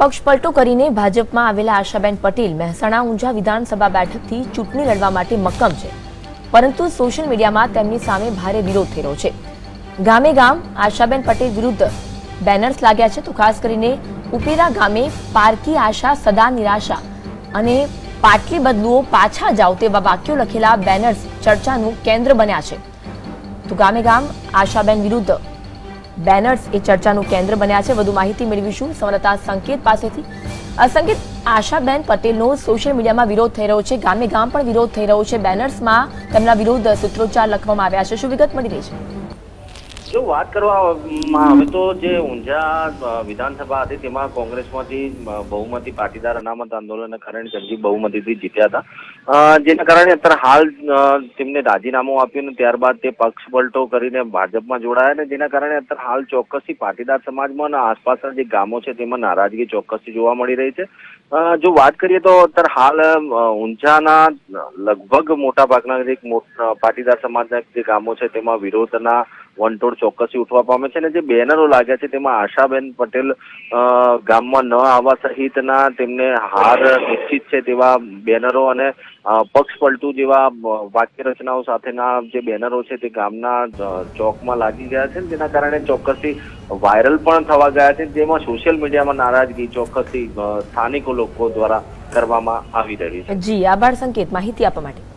પક્ષ પલટો કરીને ભાજપમાં આવેલા આશાબેન પટેલ મહેસાણા ઊંઝા વિધાનસભા બેઠકથી ચૂંટણી લડવા માટે મક્કમ છે. પરંતુ સોશિયલ મીડિયામાં તેમની સામે ભારે વિરોધ થઈ રહ્યો છે. ગામે ગામ આશાબેન પટેલ વિરુદ્ધ બેનર્સ લાગ્યા છે તો ખાસ કરીને ઉપેરા ગામે પારકી આશા, સદા નિરાશા અને પાટલી બદલુઓ પાછા જાઓ તેવા વાક્યો લખેલા બેનર્સ ચર્ચાનું કેન્દ્ર બન્યા છે. તો ગામે ગામ આશાબેન વિરુદ્ધ બેનર્સ એ ચર્ચાનું કેન્દ્ર બન્યા છે. વધુ માહિતી મેળવીશું સંવાદદાતા સંકેત પાસેથી. સંકેત, આશાબેન પટેલનો સોશિયલ મીડિયામાં વિરોધ થઈ રહ્યો છે. ગામે ગામ પણ વિરોધ થઈ રહ્યો છે. બેનર્સમાં તેમના વિરોધ સૂત્રોચ્ચાર લખવામાં આવ્યા છે. શું વિગત મળી રહી છે? જો વાત કરવામાં આવે તો જે ઊંઝા વિધાનસભા હતી, તેમાં કોંગ્રેસમાંથી બહુમતી પાટીદાર અનામત આંદોલનના કારણે જંગી બહુમતીથી જીત્યા હતા. જેના કારણે અત્યારે હાલ તેમને રાજીનામું આપ્યું ને ત્યારબાદ તે પક્ષ પલટો કરીને ભાજપમાં જોડાયા ને જેના કારણે અત્યારે હાલ ચોક્કસથી પાટીદાર સમાજમાં અને આસપાસના જે ગામો છે, તેમાં નારાજગી ચોક્કસથી જોવા મળી રહી છે. જો વાત કરીએ તો અત્યારે હાલ ઊંઝાના, લગભગ મોટા ભાગના જે પાટીદાર સમાજના જે ગામો છે, તેમાં વિરોધના વંટોળ ચોક્કસથી ઉઠવા પામે છે અને જે બેનરો લાગ્યા છે તેમાં આશાબેન પટેલ ગામમાં ન આવવા સહિતના તેમને હાર નિશ્ચિત છે તેવા બેનરો અને પક્ષ પલટું જેવા વાક્ય રચનાઓ સાથેના જે બેનરો છે તે ગામના ચોકમાં લાગી ગયા છે જેના કારણે ચોક્કસથી વાયરલ પણ થવા ગયા છે. જેમાં સોશિયલ મીડિયામાં નારાજગી ચોક્કસથી સ્થાનિકો લોકો દ્વારા કરવામાં આવી રહી છે. જી, આભાર સંકેત. માહિતી આપવા માટે.